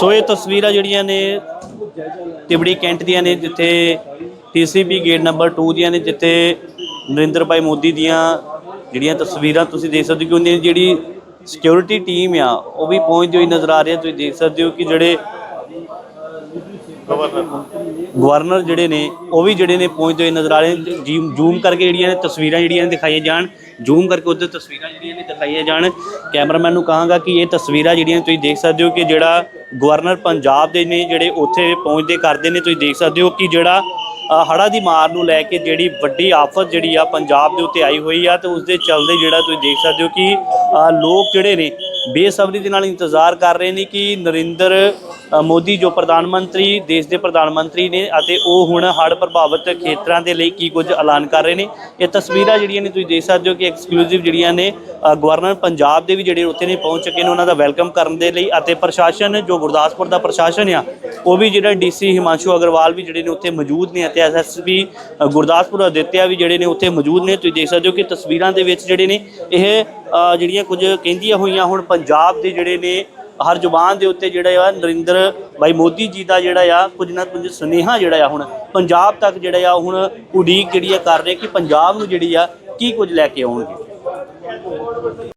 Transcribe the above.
ਸੋ ਇਹ ਤਸਵੀਰਾਂ ਜਿਹੜੀਆਂ ਨੇ ਤਿਬੜੀ ਕੈਂਟ ਦੀਆਂ ਨੇ, ਜਿੱਥੇ ਟੀਸੀਪੀ ਗੇਟ ਨੰਬਰ 2 ਦੀਆਂ ਨੇ, ਜਿੱਥੇ ਨਰਿੰਦਰ ਭਾਈ ਮੋਦੀ ਦੀਆਂ ਜਿਹੜੀਆਂ ਤਸਵੀਰਾਂ ਤੁਸੀਂ ਦੇਖ ਸਕਦੇ ਹੋ ਕਿ ਉਹਨਾਂ ਦੀ ਜਿਹੜੀ ਸਿਕਿਉਰਿਟੀ ਟੀਮ ਆ, ਉਹ ਵੀ ਪਹੁੰਚਦੀ ਹੋਈ ਨਜ਼ਰ ਆ ਰਹੀ ਹੈ। ਤੁਸੀਂ ਦੇਖ ਸਕਦੇ ਹੋ ਕਿ ਜਿਹੜੇ ਗਵਰਨਰ ਜਿਹੜੇ ਨੇ, ਉਹ ਵੀ ਜਿਹੜੇ ਨੇ ਪਹੁੰਚਦੇ ਹੋਏ ਨਜ਼ਰ ਆ ਰਹੇ ਨੇ। ਜੂਮ ਜ਼ੂਮ ਕਰਕੇ ਜਿਹੜੀਆਂ ਨੇ ਤਸਵੀਰਾਂ ਜਿਹੜੀਆਂ ਨੇ ਦਿਖਾਈਆਂ ਜਾਣ, ਜ਼ੂਮ ਕਰਕੇ ਉਹਦੇ ਤਸਵੀਰਾਂ ਜਿਹੜੀਆਂ ਨੇ ਦਿਖਾਈਆਂ ਜਾਣ। ਕੈਮਰਾਮੈਨ ਨੂੰ ਕਹਾਂਗਾ ਕਿ ਇਹ ਤਸਵੀਰਾਂ ਜਿਹੜੀਆਂ ਤੁਸੀਂ ਦੇਖ ਸਕਦੇ ਹੋ ਕਿ ਜਿਹੜਾ ਗਵਰਨਰ ਪੰਜਾਬ ਦੇ ਨੇ ਜਿਹੜੇ ਉੱਥੇ ਪਹੁੰਚਦੇ ਕਰਦੇ ਨੇ ਤੁਸੀਂ ਦੇਖ ਸਕਦੇ ਹੋ ਕਿ ਜਿਹੜਾ ਅ, ਹੜ੍ਹਾਂ ਦੀ ਮਾਰ ਨੂੰ ਲੈ ਕੇ ਜਿਹੜੀ ਵੱਡੀ ਆਫਤ ਜਿਹੜੀ ਆ ਪੰਜਾਬ ਦੇ ਉੱਤੇ ਆਈ ਹੋਈ ਆ ਤੇ ਉਸ ਦੇ ਚੱਲਦੇ ਜਿਹੜਾ ਤੁਸੀਂ ਦੇਖ ਸਕਦੇ ਹੋ ਕਿ ਲੋਕ ਜਿਹੜੇ ਨੇ ਬੇਸਬਰੀ ਦੇ ਨਾਲ ਇੰਤਜ਼ਾਰ ਕਰ ਰਹੇ ਨੇ ਕਿ ਨਰਿੰਦਰ ਮੋਦੀ ਜੋ ਪ੍ਰਧਾਨ ਮੰਤਰੀ, ਦੇਸ਼ ਦੇ ਪ੍ਰਧਾਨ ਮੰਤਰੀ ਨੇ ਅਤੇ ਉਹ ਹੁਣ ਹੜ੍ਹ ਪ੍ਰਭਾਵਿਤ ਖੇਤਰਾਂ ਦੇ ਲਈ ਕੀ ਕੁਝ ਐਲਾਨ ਕਰ ਰਹੇ ਨੇ। ਇਹ ਤਸਵੀਰਾਂ ਜਿਹੜੀਆਂ ਨੇ ਤੁਸੀਂ ਦੇਖ ਸਕਦੇ ਹੋ ਕਿ ਐਕਸਕਲੂਸਿਵ ਜਿਹੜੀਆਂ ਨੇ ਗਵਰਨਰ ਪੰਜਾਬ ਦੇ ਵੀ ਜਿਹੜੇ ਉੱਥੇ ਨੇ ਪਹੁੰਚ ਚੁੱਕੇ ਨੇ, ਉਹਨਾਂ ਦਾ ਵੈਲਕਮ ਕਰਨ ਦੇ ਲਈ ਅਤੇ ਪ੍ਰਸ਼ਾਸਨ ਜੋ ਗੁਰਦਾਸਪੁਰ ਦਾ ਪ੍ਰਸ਼ਾਸਨ ਆ, ਉਹ ਵੀ ਜਿਹੜਾ ਡੀਸੀ ਹਿਮਾਂਸ਼ੂ ਅਗਰਵਾਲ ਵੀ ਜਿਹੜੇ ਨੇ ਉੱਥੇ ਮੌਜੂਦ ਨੇ ਅਤੇ ਐਸਐਸਪੀ ਗੁਰਦਾਸਪੁਰ ਅਦਿੱਤਿਆ ਵੀ ਜਿਹੜੇ ਨੇ ਉੱਥੇ ਮੌਜੂਦ ਨੇ। ਤੁਸੀਂ ਦੇਖ ਸਕਦੇ ਹੋ ਕਿ ਤਸਵੀਰਾਂ ਦੇ ਵਿੱਚ ਜਿਹੜੇ ਨੇ, ਇਹ ਜਿਹੜੀਆਂ ਕੁਝ ਕਹਿੰਦੀਆਂ ਹੋਈਆਂ ਹੁਣ ਪੰਜਾਬ ਦੇ ਜਿਹੜੇ ਨੇ ਹਰ ਜ਼ੁਬਾਨ ਦੇ ਉੱਤੇ ਜਿਹੜਾ ਆ ਨਰਿੰਦਰ ਭਾਈ ਮੋਦੀ ਜੀ ਦਾ ਜਿਹੜਾ ਆ, ਕੁਝ ਨਾ ਕੁਝ ਸੁਨੇਹਾ ਜਿਹੜਾ ਆ ਹੁਣ ਪੰਜਾਬ ਤੱਕ ਜਿਹੜਾ ਆ, ਹੁਣ ਉਡੀਕ ਜਿਹੜੀ ਆ ਕਰ ਰਹੇ ਕਿ ਪੰਜਾਬ ਨੂੰ ਜਿਹੜੀ ਆ ਕੀ ਕੁਝ ਲੈ ਕੇ ਆਉਣਗੇ?